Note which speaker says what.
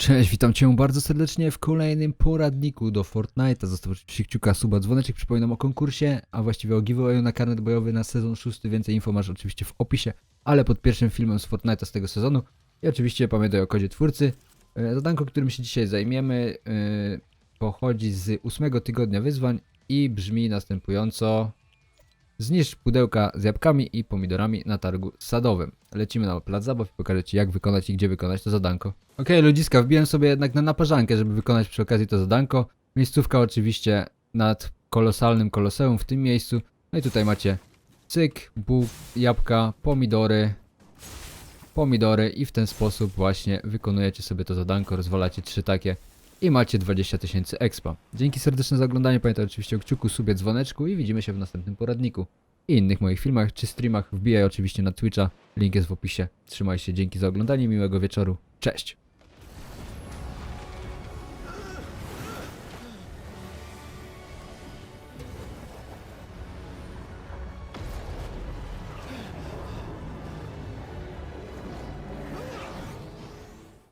Speaker 1: Cześć, witam Cię bardzo serdecznie w kolejnym poradniku do Fortnite'a. Zostaw oczywiście kciuka, suba, dzwoneczek, przypominam o konkursie, a właściwie o giveawayu na karnet bojowy na sezon szósty. Więcej info masz oczywiście w opisie, ale pod pierwszym filmem z Fortnite'a z tego sezonu. I oczywiście pamiętaj o kodzie twórcy. E, Zadanko, którym się dzisiaj zajmiemy, e, pochodzi z ósmego tygodnia wyzwań i brzmi następująco. Zniszcz pudełka z jabłkami i pomidorami na targu sadowym. Lecimy na plac zabaw i pokażę Ci jak wykonać i gdzie wykonać to zadanko. Okej, ludziska, wbiłem sobie jednak na naparzankę, żeby wykonać przy okazji to zadanko. Miejscówka oczywiście nad kolosalnym koloseum w tym miejscu. No i tutaj macie cyk, bób, jabłka, pomidory, pomidory i w ten sposób właśnie wykonujecie sobie to zadanko, rozwalacie trzy takie i macie 20 tysięcy expa. Dzięki serdeczne za oglądanie, pamiętaj oczywiście o kciuku, subie, dzwoneczku i widzimy się w następnym poradniku. I innych moich filmach czy streamach wbijaj oczywiście na Twitcha, link jest w opisie. Trzymaj się, dzięki za oglądanie, miłego wieczoru, cześć!